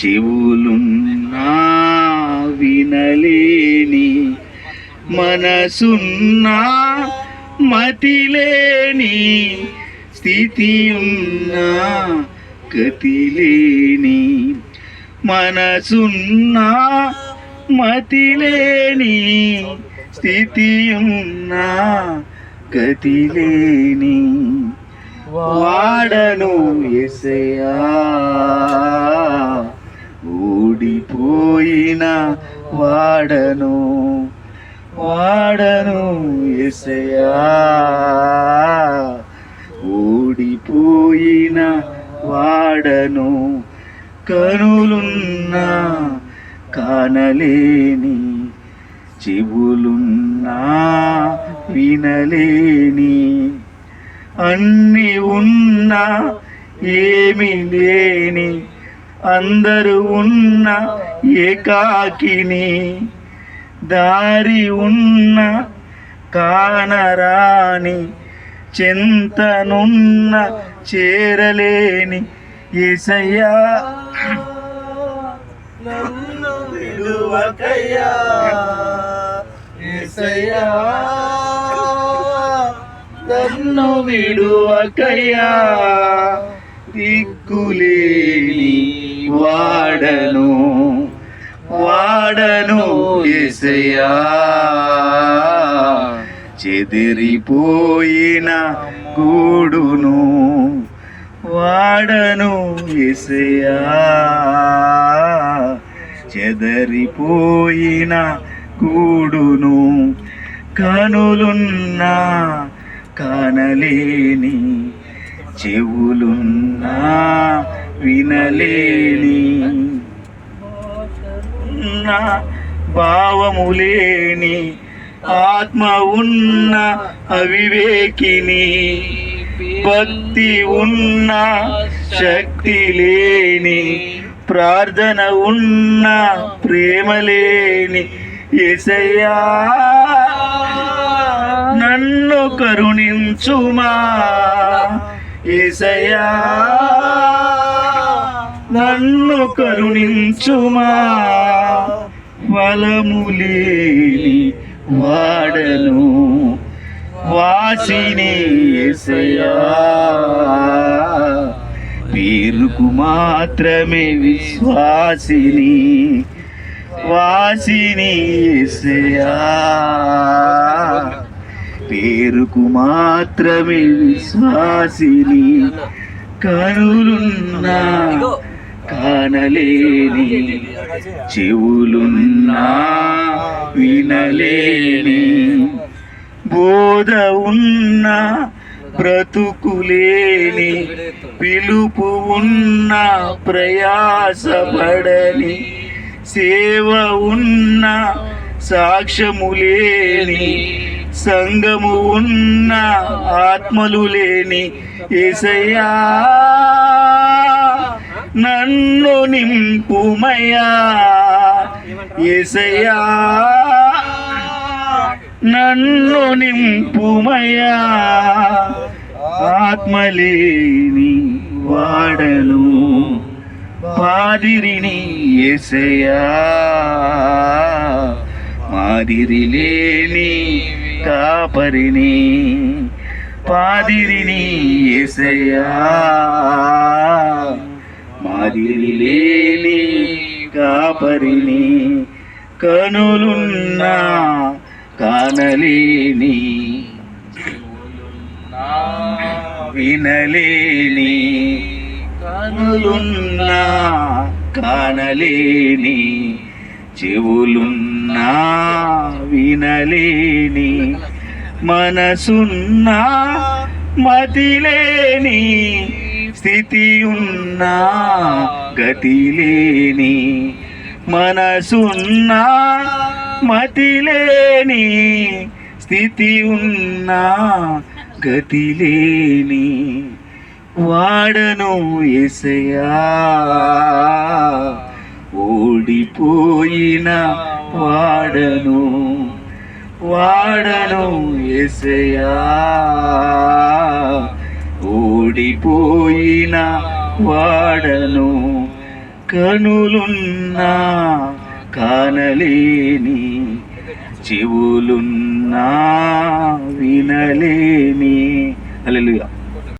చెవులున్నా వినలేని మనసున్నా మతిలేని స్థితి ఉన్నా గతిలేని మనసున్నా మతిలేని స్థితి ఉన్నా గతిలేని వాడను ఎసయా వాడను వాడను ఎసయా ఊడిపోయిన వాడను కనులున్నా కానలేని చెవులున్నా వినలేని అన్ని ఉన్నా ఏమి లేని అందరూ ఉన్న ఏకాకిని దారి ఉన్న కానరాని చింతనున్న చేరలేని ఏసయ్యా. నన్ను విడువకయ్యా. ఏసయ్యా. నన్ను విడువకయ్యా. దిక్కులేని వాడను వాడను ఎసయా చెదిరిపోయిన గూడును వాడను ఎసయా చెదరిపోయిన గూడును కనులున్నా కానలేని చెవులున్నా వినలేని ఉన్న భావములేని ఆత్మ ఉన్న అవివేకిని భక్తి ఉన్న శక్తి లేని ప్రార్థన ఉన్న ప్రేమ లేని ఎసయ్యా నన్ను కరుణించుమా? ఏసయ్యా నన్ను కరుణించుమా. ఫలము లేని వాడను వాసిని ఏసయ్యా. పేరుకు మాత్రమే విశ్వాసిని వాసిని ఏసయ్యా. పేరుకు మాత్రమే విశ్వాసిని కనులున్నా కానలేని చెవులున్నా వినలేని బోధ ఉన్న బ్రతుకులేని పిలుపు ఉన్న ప్రయాసపడని సేవ ఉన్న సాక్ష్యము లేని సంగము ఉన్న ఆత్మలు లేని ఏసయ్యా. నన్ను నింపుమయ్యా. ఏసయ్యా. నన్ను నింపుమయ్యా. ఆత్మలేని వాడను పాదిరిని ఏసయ్యా. మాదిరి లేని కాపరిని పాదిరిని ఏసయ్యా. మాదిరి లేని కాపరిని కనులున్నా కానలేని వినలేని కనులున్నా కానలేని చెవులున్నా వినలేని మనసున్నా మతిలేని స్థితి ఉన్నా గతి లేని మనసున్నా మతిలేని స్థితి ఉన్నా గతి లేని వాడను ఎసయా ఓడిపోయిన వాడను వాడను ఎసయా ఓడిపోయిన వాడను కనులున్నా కానలేని చెవులున్నా వినలేని. అల్లెలుయా